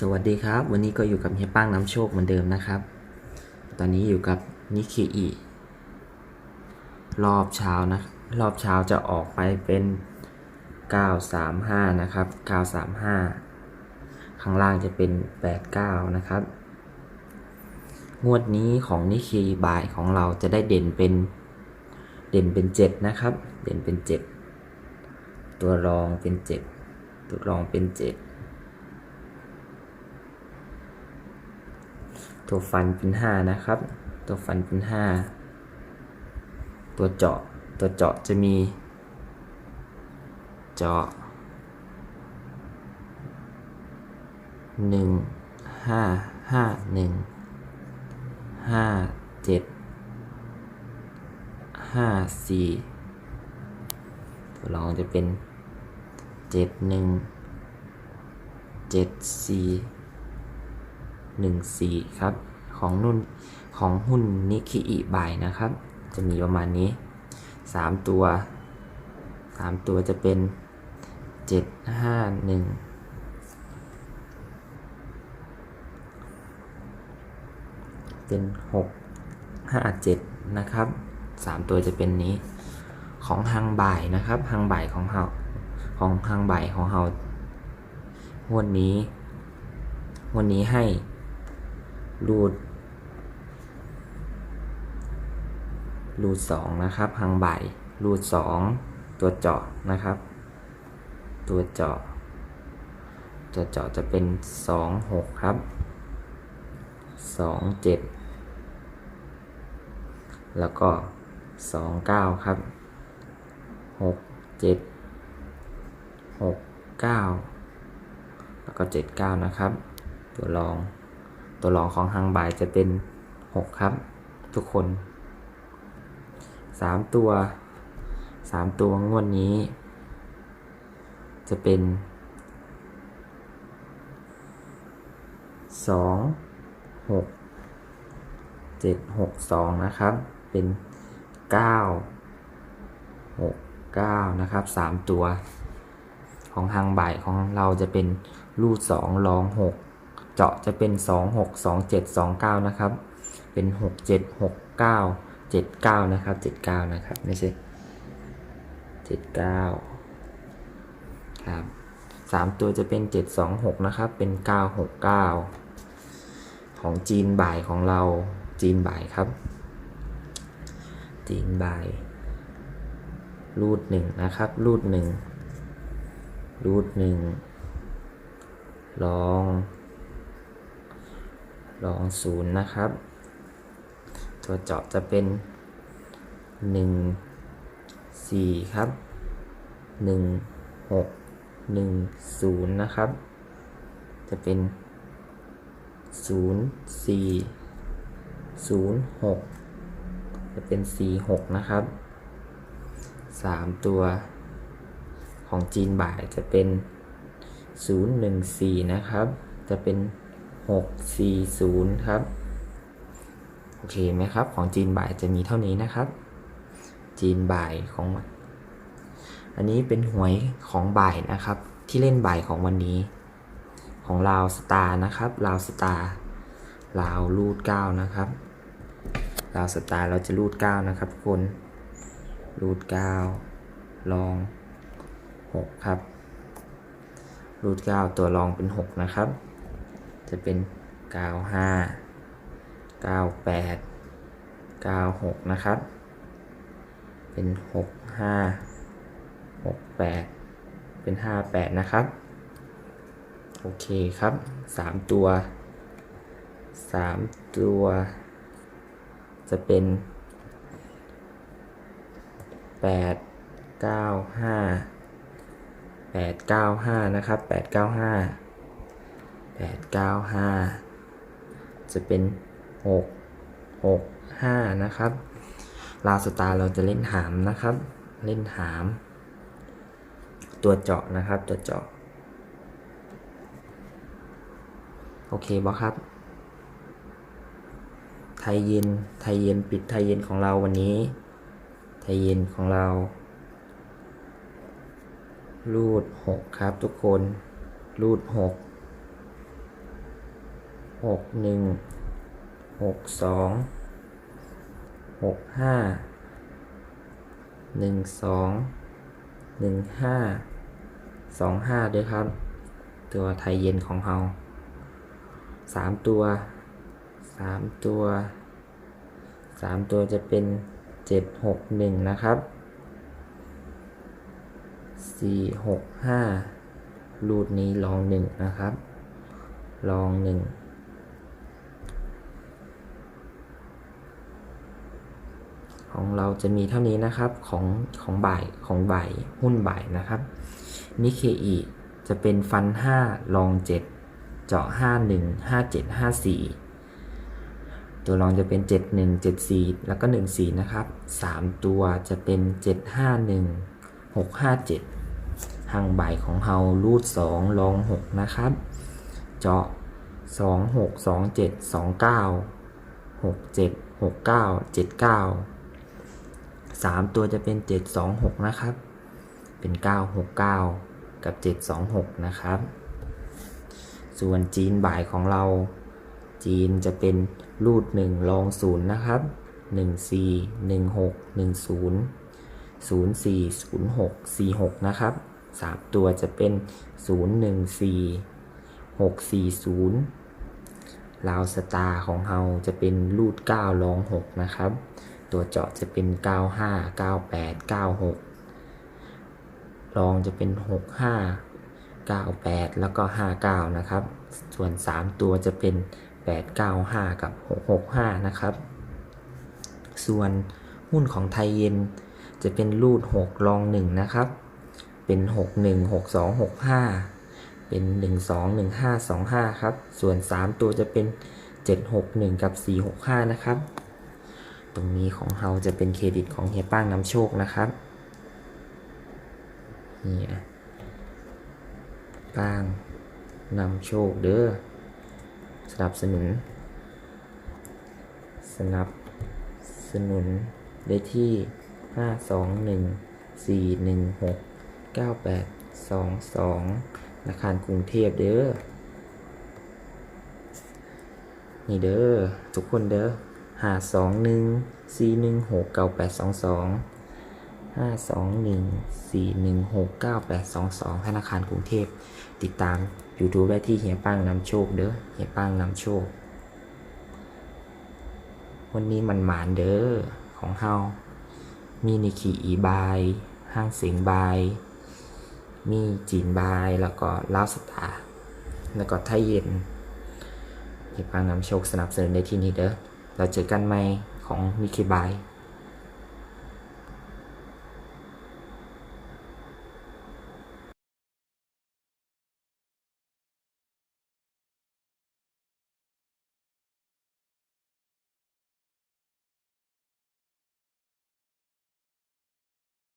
สวัสดีครับ วันนี้ก็อยู่กับเฮียป้างน้ำโชคเหมือนเดิมนะครับ ตอนนี้อยู่กับนิเคอิรอบเช้านะ รอบเช้าจะออกไปเป็น 935 นะครับ 935 ข้างล่างจะเป็น 89 นะครับ งวดนี้ของนิเคอิบ่ายของเราจะได้เด่นเป็นเด่นเป็น 7 นะครับ เด่นเป็น 7 ตัวรองเป็น 7 ตัวรองเป็น 7 ตัวฟันเป็นห้านะครับ ตัวฟันเป็นห้าตัวเจาะตัวเจาะจะมี เจาะหนึ่งห้าห้าหนึ่งห้าเจ็ดห้าสี่ตัวรองจะเป็นเจ็ดหนึ่งเจ็ดสี่ หนึ่งสี่ครับ ของนุ่นของหุ้นนิคิอิบายนะครับ จะมีประมาณนี้สามตัวสามตัวจะเป็นเจ็ดห้าหนึ่งเป็นหกห้าเจ็ดนะครับสามตัวจะเป็นนี้ของฮังบ่ายนะครับฮังบ่ายของเฮาของฮังบ่ายของเฮาวันนี้ วันนี้ให้ รูดรูดสองนะครับหางใบรูดสองตัวเจาะนะครับ ตัวเจาะ ตัวเจาะจะเป็นสองหกครับสองเจ็ดแล้วก็สองเก้าครับหกเจ็ดหกเก้าแล้วก็เจ็ดเก้านะครับ ตัวรอง ตัวรองของฮังบายจะเป็น 6 ครับ ทุกคน 3 ตัว 3 ตัวงวดนี้ จะเป็น 2 6 7 6 2 นะครับ เป็น 9 6 9 นะครับ 3 ตัว ของทางบ่ายของเราจะเป็นรูด2รอง 6 เจาะจะเป็น 2 6 2 7 2 9 นะครับ เป็น 6 7 6 9 7 9 นะครับ 7 9 นะครับไม่ใช่7 9 ครับ3ตัวจะเป็น 7 2 6 นะครับ เป็น 9 6 9 ของจีนบ่ายของเราจีนบ่ายครับ จีนบ่าย รูด1นะครับ รูด1รูด1ลอง ลองศูนย์นะครับ ตัวเจาะจะเป็นหนึ่งสี่ครับหนึ่งหกหนึ่งศูนย์นะครับ จะเป็นศูนย์สี่ศูนย์หกจะเป็นสี่หกนะครับสามตัวของจีนบ่ายจะเป็นศูนย์หนึ่งสี่นะครับ จะเป็น 640 ครับ โอเคไหมครับ ของจีนบ่ายจะมีเท่านี้นะครับ จีนบ่ายของอันนี้เป็นหวยของบ่ายนะครับ ที่เล่นบ่ายของวันนี้ ของลาวสตาร์นะครับลาวสตาร์ลาวรูด 9 นะครับลาวสตาร์เราจะรูด 9 นะครับทุกคนรูด 9 ลอง 6 ครับรูด 9 ตัวรองเป็น 6 นะครับ จะเป็น 95 98 96 นะครับ เป็น 65 68 เป็น 58 นะครับ โอเคครับ 3 ตัว 3 ตัว จะเป็น 8 9 5 8 9 5 นะครับ 8 9 5 แปดเก้าห้าจะเป็นหกหกห้านะครับ ลาสตาร์เราจะเล่นหามนะครับ เล่นหาม ตัวเจาะนะครับ ตัวเจาะ โอเคบอครับ ไทยเย็น ไทยเย็นปิดไทยเย็นของเราวันนี้ ไทยเย็นของเรา รูดหกครับทุกคน รูดหก หกหนึ่งหกสองหกห้าหนึ่งสองหนึ่งห้าสองห้าด้วยครับ ตัวไทยเย็นของเราสามตัวสามตัวสามตัวจะเป็นเจ็ดหกหนึ่งนะครับสี่หกห้ารูดนี้ลองหนึ่งนะครับ ลองหนึ่ง ของเราจะมีเท่านี้นะครับของของบ่ายของบ่ายหุ้นบ่ายนะครับนิเคอีจะเป็นฟัน 5 ลอง 7 เจาะ 51 57 54 ตัวรองจะเป็น 71 74 แล้วก็ 14 นะครับ 3 ตัวจะเป็น 751 657ห่างบ่ายของเฮารูด 2 ลอง 6 นะครับ เจาะ 2 6 2 7 2 9 6 7 6 9 7 9สามตัวจะเป็นเจ็ดสองหกนะครับ เป็นเก้าหกเก้ากับเจ็ดสองหกนะครับ ส่วนจีนบ่ายของเรา จีนจะเป็นรูดหนึ่งลองศูนย์นะครับหนึ่งสี่หนึ่งหกหนึ่งศูนย์ศูนย์สี่ศูนย์หกสี่หกนะครับสามตัวจะเป็นศูนย์หนึ่งสี่หกสี่ศูนย์ลาวสตาร์ของเราจะเป็นรูดเก้าลองหกนะครับ ตัวเจาะจะเป็น 95 98 96 รองจะเป็น 65 98 แล้วก็ 59 นะครับ ส่วน 3 ตัวจะเป็น 895 กับ 665 นะครับ ส่วนหุ้นของไทยเย็นจะเป็นรูด 6 รอง 1 นะครับ เป็น 61 62 65 เป็น 12 15 25 ครับ ส่วน 3 ตัวจะเป็น 761 กับ 465 นะครับ ตรงนี้ของเราจะเป็นเครดิตของเฮียป้างนำโชคนะครับนี่นะป้างนำโชคเด้อสนับสนุน สนับสนุนได้ที่ 5 2 1 4 1 6 9 8 2 2ธนาคารกรุงเทพเด้อ นี่เด้อทุกคนเด้อ ห้าสองหนึ่งสี่หนึ่งหกเก้าแปดสองสองห้าสองหนึ่งสี่หนึ่งหกเก้าแปดสองสองธนาคารกรุงเทพ ติดตาม YouTube ได้ที่เฮียป้างนำโชคเด้อเฮียป้างนำโชค วันนี้มันหมานเด้อของเฮามีนิคิอีบาย ห้างเสียงบาย มีจีนบาย แล้วก็ลาวสตาร์แล้วก็ไทยเย็นที่ปางนำโชคสนับสนุนในที่นี้เด้อ เราเจอกันใหม่ของมิคิบาย